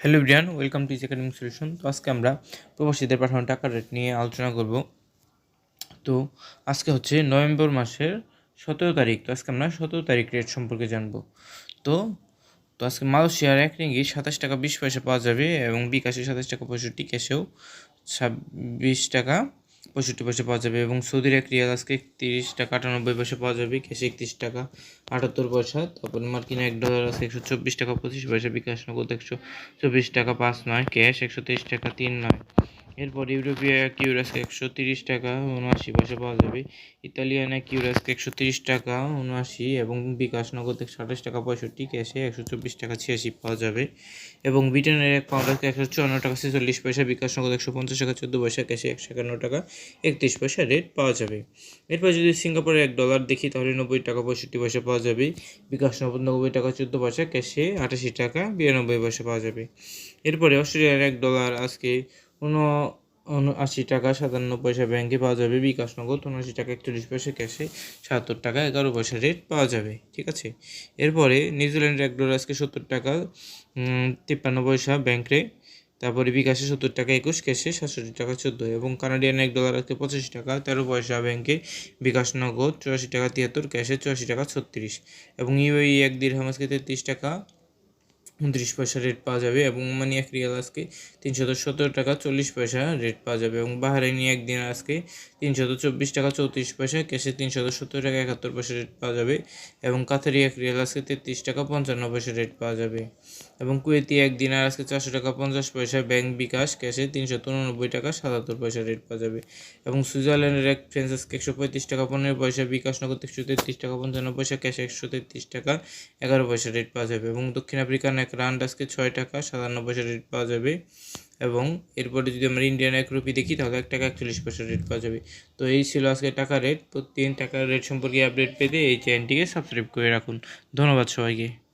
Hello Brian welcome to academic solution তো আজকে আমরা প্রবাসীদের পাঠানো টাকার রেট নিয়ে আলোচনা করব। তো আজকে হচ্ছে নভেম্বর মাসের সতেরো তারিখ। তো আজকে আমরা সতেরো তারিখ রেট সম্পর্কে জানব। তো তো আজকে মালয়েশিয়ার এক রিঙ্গি সাতাশ টাকা বিশ পয়সা পাওয়া যাবে এবং বিকাশে সাতাশ টাকা পঁয়ষট্টি ক্যাশেও ছাব্বিশ টাকা পঁয়ষট্টি পয়সা পাওয়া যাবে এবং সৌদির এক রিয়াল আজকে একত্রিশ টাকা, আটানব্বই পয়সা পাওয়া যাবে। ক্যাশে একত্রিশ টাকা, আটাত্তর পয়সা। তারপর মার্কিন এক ডলার আছে একশো চব্বিশ টাকা, পঁচিশ পয়সা বিকাশ নগদ একশো চব্বিশ টাকা, পাঁচ নয়। ক্যাশ একশো তেইশ টাকা, তিন নয়। এরপর ইউরোপীয় এক একশো তিরিশ টাকা উনআশি পয়সা পাওয়া যাবে। ইতালিয়ান এক ইউরাসকে একশো তিরিশ টাকা উনআশি এবং বিকাশ নগদ একশো আঠাশ টাকা পঁয়ষট্টি, ক্যাশে একশো চব্বিশ টাকা ছিয়াশি পাওয়া যাবে। এবং ব্রিটেনের এক পাউন্ডারকে একশো চুয়ান্ন টাকা ছেচল্লিশ পয়সা বিকাশ নগদ একশো পঞ্চাশ টাকা চোদ্দ পয়সা, ক্যাশে একশো একান্ন টাকা একত্রিশ পয়সা রেট পাওয়া যাবে। এরপর যদি সিঙ্গাপুরে এক ডলার দেখি, তাহলে নব্বই টাকা পঁয়ষট্টি পয়সা পাওয়া যাবে। বিকাশ নগদ নব্বই টাকা চোদ্দ পয়সা, ক্যাশে আটাশি টাকা বিরানব্বই পয়সা পাওয়া যাবে। এরপরে অস্ট্রেলিয়ার এক ডলার আজকে উনআশি টাকা সাতান্ন পয়সা ব্যাংকে পাওয়া যাবে, বিকাশ নগদ উনআশি টাকা একচল্লিশ পয়সা ক্যাশে, সাতাত্তর টাকা এগারো পয়সা রেট পাওয়া যাবে, ঠিক আছে? এরপরে নিউজিল্যান্ডের এক ডলার আজকে সত্তর টাকা তিপ্পান্ন পয়সা ব্যাংকে তারপরে বিকাশে সত্তর টাকা একুশ, ক্যাশে সাতষট্টি টাকা চোদ্দ, এবং কানাডিয়ান এক ডলার আজকে পঁচাশি টাকা, তেরো পয়সা ব্যাংকে বিকাশ নগদ চুরাশি টাকা তিয়াত্তর, ক্যাশে চুরাশি টাকা ছত্রিশ, এবং ইউএই এক দিরহাম আজকে তেত্রিশ টাকা উনত্রিশ পয়সা রেট পাওয়া যাবে এবং ওমানি এক রিয়াল আজকে তিনশত সতেরো টাকা চল্লিশ পয়সা রেট পাওয়া যাবে এবং বাহারাইনি একদিন আজকে তিনশত চব্বিশ টাকা চৌত্রিশ পয়সা ক্যাশে তিনশত সত্তর টাকা একাত্তর পয়সা রেট পাওয়া যাবে এবং কাতারি এক রিয়াল আজকে তেত্রিশ টাকা পঞ্চান্ন পয়সা রেট পাওয়া যাবে এবং কুয়েতি একদিন আর আজকে চারশো টাকা পঞ্চাশ পয়সা ব্যাংক বিকাশ ক্যাশে তিনশো উননব্বই টাকা সাতাত্তর পয়সা রেট পাওয়া যাবে এবং সুইজারল্যান্ডের এক ফ্রেন্স আজকে একশো পঁয়ত্রিশ টাকা পনেরো পয়সা বিকাশ নগদ একশো তেত্রিশ টাকা পঞ্চান্ন পয়সা ক্যাশে একশো তেত্রিশ টাকা এগারো পয়সা রেট পাওয়া যাবে এবং দক্ষিণ আফ্রিকান এক রান্ড আজকে ছয় টাকা, সাতান্ন পয়সা রেট পাওয়া যাবে। এবং এরপরে যদি আমরা ইন্ডিয়ান এক রুপি দেখি, তাহলে এক টাকা একচল্লিশ পয়সা রেট পাওয়া যাবে। তো এই ছিল আজকে টাকা রেট প্রতিদিন টাকার রেট সম্পর্কে আপডেট পেতে এই চ্যানেলটিকে সাবস্ক্রাইব করে রাখুন। ধন্যবাদ সবাইকে।